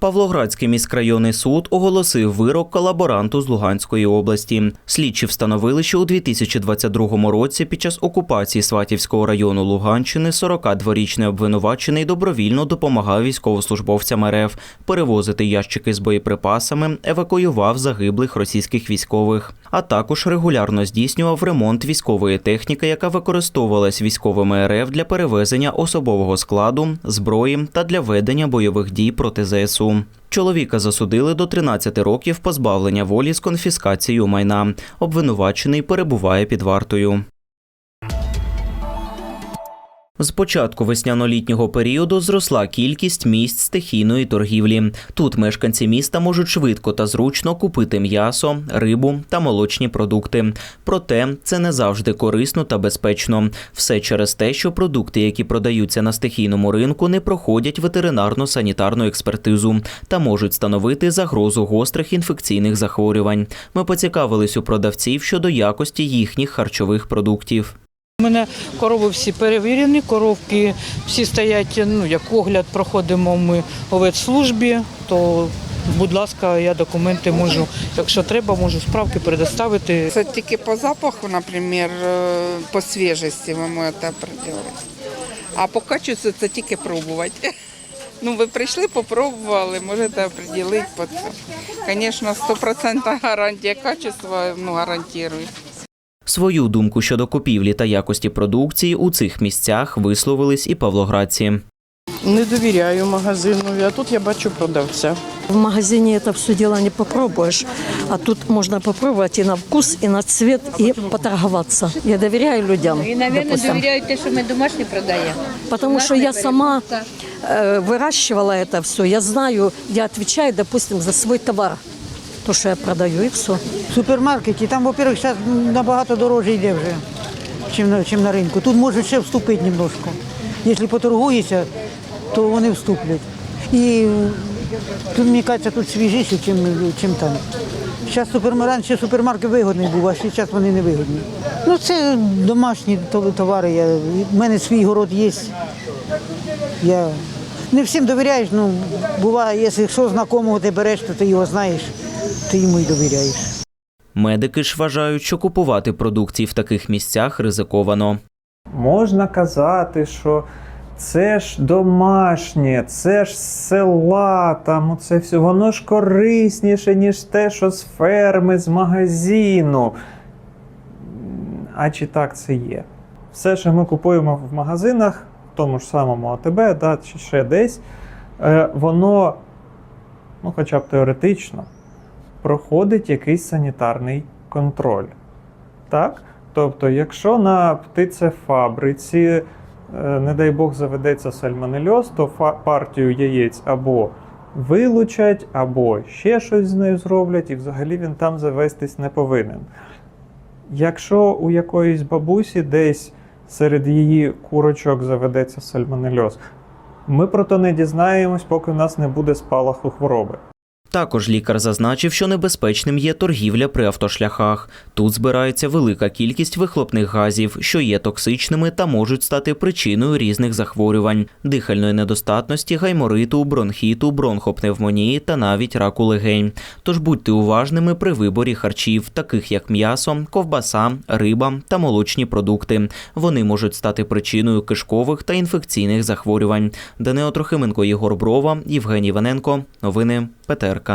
Павлоградський міськрайонний суд оголосив вирок колаборанту з Луганської області. Слідчі встановили, що у 2022 році під час окупації Сватівського району Луганщини 42-річний обвинувачений добровільно допомагав військовослужбовцям РФ перевозити ящики з боєприпасами, евакуював загиблих російських військових, а також регулярно здійснював ремонт військової техніки, яка використовувалась військовими РФ для перевезення особового складу, зброї та для ведення бойових дій проти ЗСУ. Чоловіка засудили до 13 років позбавлення волі з конфіскацією майна. Обвинувачений перебуває під вартою. З початку весняно-літнього періоду зросла кількість місць стихійної торгівлі. Тут мешканці міста можуть швидко та зручно купити м'ясо, рибу та молочні продукти. Проте це не завжди корисно та безпечно. Все через те, що продукти, які продаються на стихійному ринку, не проходять ветеринарно-санітарну експертизу та можуть становити загрозу гострих інфекційних захворювань. Ми поцікавились у продавців щодо якості їхніх харчових продуктів. У мене корови всі перевірені, коровки всі стоять, ну як огляд проходимо ми у ветслужбі, то будь ласка, я документи можу, якщо треба, можу справки предоставити. Це тільки по запаху, наприклад, е, по свіжості ви можете приділити. А по качеству це тільки пробувати. Ну, ви прийшли, попробували, можете приділити по це. Звісно, 100% гарантія качества, ну, гарантую. Свою думку щодо купівлі та якості продукції у цих місцях висловились і павлоградці. Не довіряю магазину, а тут я бачу продавця. В магазине это все дело не попробуешь, а тут можно попробовать и на вкус, и на цвет, и поторговаться. Я доверяю людям, І, мабуть, допустим, довіряють те, що ми домашні продаємо. потому что я сама э, выращивала это все. Я знаю, я отвечаю, допустим, за свой товар, то, что я продаю, и все. В супермаркеті там, во-первых, зараз набагато дорожче йде вже, чим на, чим на ринку. Тут можуть ще вступити немножко. Якщо поторгуєшся, то вони вступлять. І тут, мені кажеться, тут свіжіше, чим, чим там. Зараз раніше супермаркет вигодний був, а зараз вони не вигодні. Ну, це домашні товари. Я, в мене свій город є. Я не всім довіряєш, ну буває, якщо знакомого ти береш, то ти його знаєш, ти йому й довіряєш. Медики ж вважають, що купувати продукції в таких місцях ризиковано. Можна казати, що це ж домашнє, це ж села, там це все, воно ж корисніше, ніж те, що з ферми, з магазину. А чи так це є? Все, що ми купуємо в магазинах, в тому ж самому АТБ, да, чи ще десь, е, воно, ну, хоча б теоретично, проходить якийсь санітарний контроль. Так? Тобто, якщо на птицефабриці, е, не дай Бог, заведеться сальмонельоз, то партію яєць або вилучать, або ще щось з нею зроблять, і взагалі він там завестись не повинен. Якщо у якоїсь бабусі десь серед її курочок заведеться сальмонельоз, ми про то не дізнаємось, поки в нас не буде спалаху хвороби. Також лікар зазначив, що небезпечним є торгівля при автошляхах. Тут збирається велика кількість вихлопних газів, що є токсичними та можуть стати причиною різних захворювань, дихальної недостатності, гаймориту, бронхіту, бронхопневмонії та навіть раку легень. Тож будьте уважними при виборі харчів, таких як м'ясо, ковбаса, риба та молочні продукти. Вони можуть стати причиною кишкових та інфекційних захворювань. Данило Трохименко, Єгор Брова, Євгеній Ваненко. Новини ПТРК.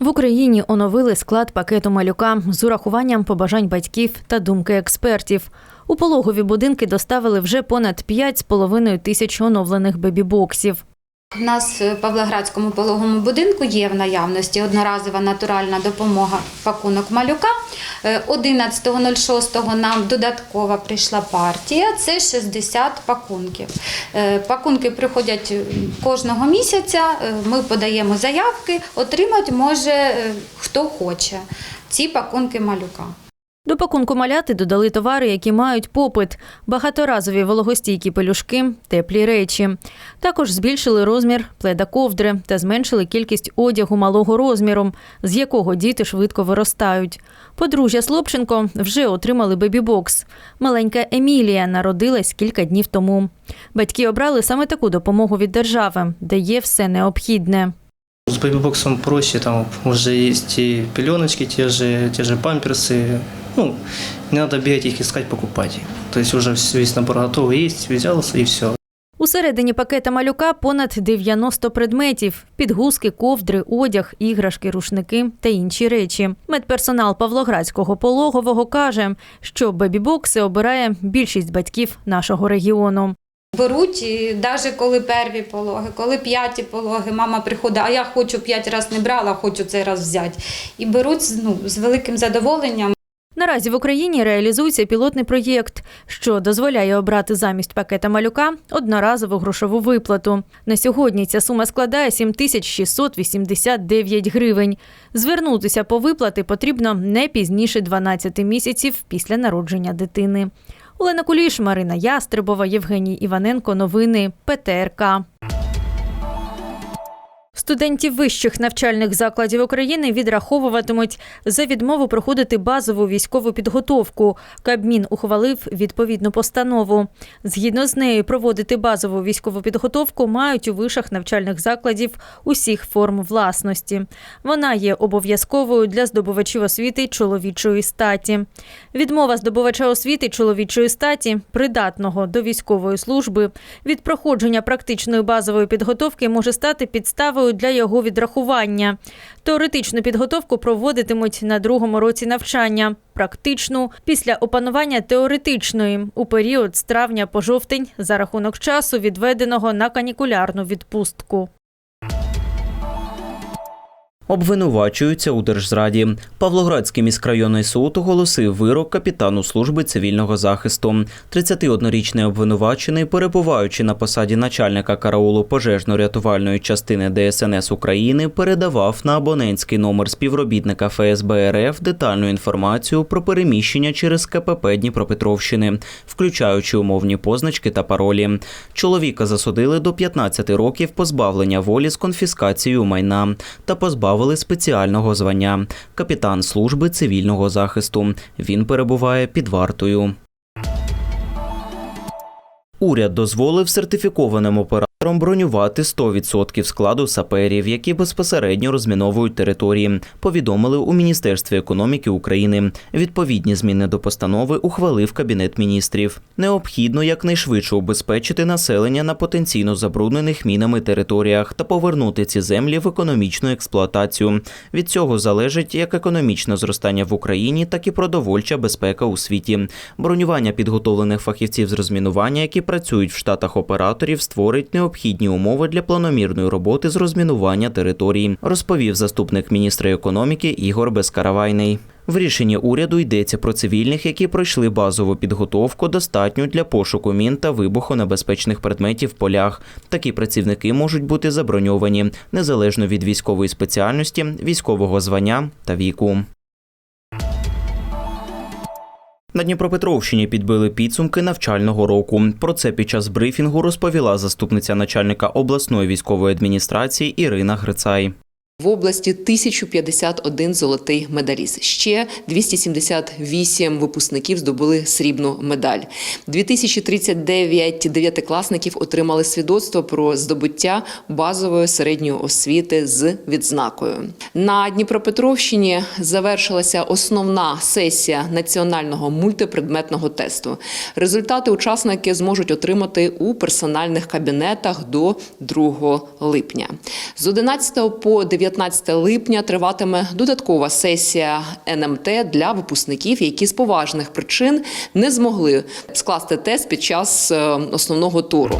В Україні оновили склад пакету малюка з урахуванням побажань батьків та думки експертів. У пологові будинки доставили вже понад 5,5 тисяч оновлених бебі-боксів. У нас в Павлоградському пологовому будинку є в наявності одноразова натуральна допомога пакунок малюка. Е, 11.06 нам додаткова прийшла партія. Це 60 пакунків. Е, Пакунки приходять кожного місяця. Е, Ми подаємо заявки, отримати може е, хто хоче ці пакунки малюка. До пакунку маляти додали товари, які мають попит: багаторазові вологостійкі пелюшки, теплі речі. Також збільшили розмір пледа ковдри та зменшили кількість одягу малого розміру, з якого діти швидко виростають. Подружжя Слобченко вже отримали бебі-бокс. Маленька Емілія народилась кілька днів тому. Батьки обрали саме таку допомогу від держави, де є все необхідне. С бэби-боксом проще, там уже есть и пеленочки, те же, те же памперсы. Ну, не надо бегать их искать, покупать. То есть уже весь набор готовый есть, взялся и все. Усередині пакета малюка понад 90 предметів: підгузки, ковдри, одяг, іграшки, рушники та інші речі. Медперсонал Павлоградського пологового каже, що бебі-бокси обирає більшість батьків нашого регіону. Беруть, і навіть коли перві пологи, коли п'яті пологи, мама приходить, а я хочу п'ять разів не брала, хочу цей раз взяти. І беруть ну, з великим задоволенням. Наразі в Україні реалізується пілотний проєкт, що дозволяє обрати замість пакета малюка одноразову грошову виплату. На сьогодні ця сума складає 7689 гривень. Звернутися по виплати потрібно не пізніше 12 місяців після народження дитини. Олена Куліш, Марина Ястребова, Євгеній Іваненко. Новини ПТРК. Студентів вищих навчальних закладів України відраховуватимуть за відмову проходити базову військову підготовку. Кабмін ухвалив відповідну постанову. Згідно з нею, проводити базову військову підготовку мають у вишах навчальних закладів усіх форм власності. Вона є обов'язковою для здобувачів освіти чоловічої статі. Відмова здобувача освіти чоловічої статі, придатного до військової служби, від проходження практичної базової підготовки може стати підставою для його відрахування. Теоретичну підготовку проводитимуть на другому році навчання, практичну після опанування теоретичної у період з травня по жовтень за рахунок часу, відведеного на канікулярну відпустку. Обвинувачуються у держзраді. Павлоградський міськрайонний суд оголосив вирок капітану служби цивільного захисту. 31-річний обвинувачений, перебуваючи на посаді начальника караулу пожежно-рятувальної частини ДСНС України, передавав на абонентський номер співробітника ФСБ РФ детальну інформацію про переміщення через КПП Дніпропетровщини, включаючи умовні позначки та паролі. Чоловіка засудили до 15 років позбавлення волі з конфіскацією майна та позбавили спеціального звання капітан служби цивільного захисту. Він перебуває під вартою. Уряд дозволив сертифікованим операторам бронювати 100% складу саперів, які безпосередньо розміновують території. Повідомили у Міністерстві економіки України. Відповідні зміни до постанови ухвалив Кабінет міністрів. Необхідно якнайшвидше убезпечити населення на потенційно забруднених мінами територіях та повернути ці землі в економічну експлуатацію. Від цього залежить як економічне зростання в Україні, так і продовольча безпека у світі. Бронювання підготовлених фахівців з розмінування, які працюють в штатах операторів, створить необхідні умови для планомірної роботи з розмінування територій, розповів заступник міністра економіки Ігор Безкаравайний. В рішенні уряду йдеться про цивільних, які пройшли базову підготовку, достатню для пошуку мін та вибухонебезпечних предметів в полях. Такі працівники можуть бути заброньовані незалежно від військової спеціальності, військового звання та віку. На Дніпропетровщині підбили підсумки навчального року. Про це під час брифінгу розповіла заступниця начальника обласної військової адміністрації Ірина Грицай. В області 1051 золотий медаліст. Ще 278 випускників здобули срібну медаль. 2039 дев'ятикласників отримали свідоцтво про здобуття базової середньої освіти з відзнакою. На Дніпропетровщині завершилася основна сесія національного мультипредметного тесту. Результати учасники зможуть отримати у персональних кабінетах до 2 липня. З 11 по 19 липня триватиме додаткова сесія НМТ для випускників, які з поважних причин не змогли скласти тест під час е, основного туру.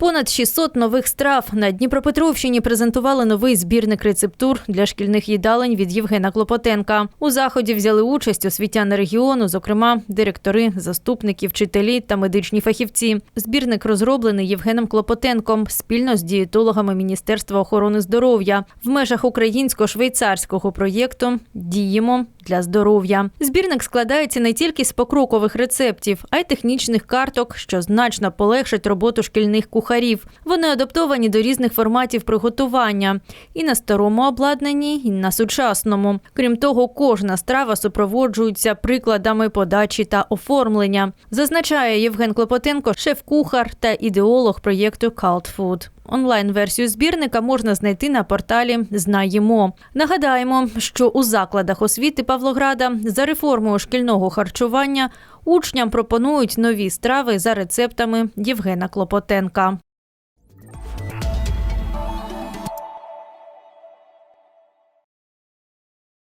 Понад 600 нових страв на Дніпропетровщині презентували новий збірник рецептур для шкільних їдалень від Євгена Клопотенка. У заході взяли участь освітяни регіону, зокрема директори, заступники, вчителі та медичні фахівці. Збірник розроблений Євгеном Клопотенком спільно з дієтологами Міністерства охорони здоров'я в межах українсько-швейцарського проєкту Діємо для здоров'я. Збірник складається не тільки з покрокових рецептів, а й технічних карток, що значно полегшать роботу шкільних кухарів. Вони адаптовані до різних форматів приготування і на старому обладнанні, і на сучасному. Крім того, кожна страва супроводжується прикладами подачі та оформлення. Зазначає Євген Клопотенко, шеф-кухар та ідеолог проєкту Cult Food. Онлайн-версію збірника можна знайти на порталі Знаємо. Нагадаємо, що у закладах освіти Павлограда за реформою шкільного харчування учням пропонують нові страви за рецептами Євгена Клопотенка.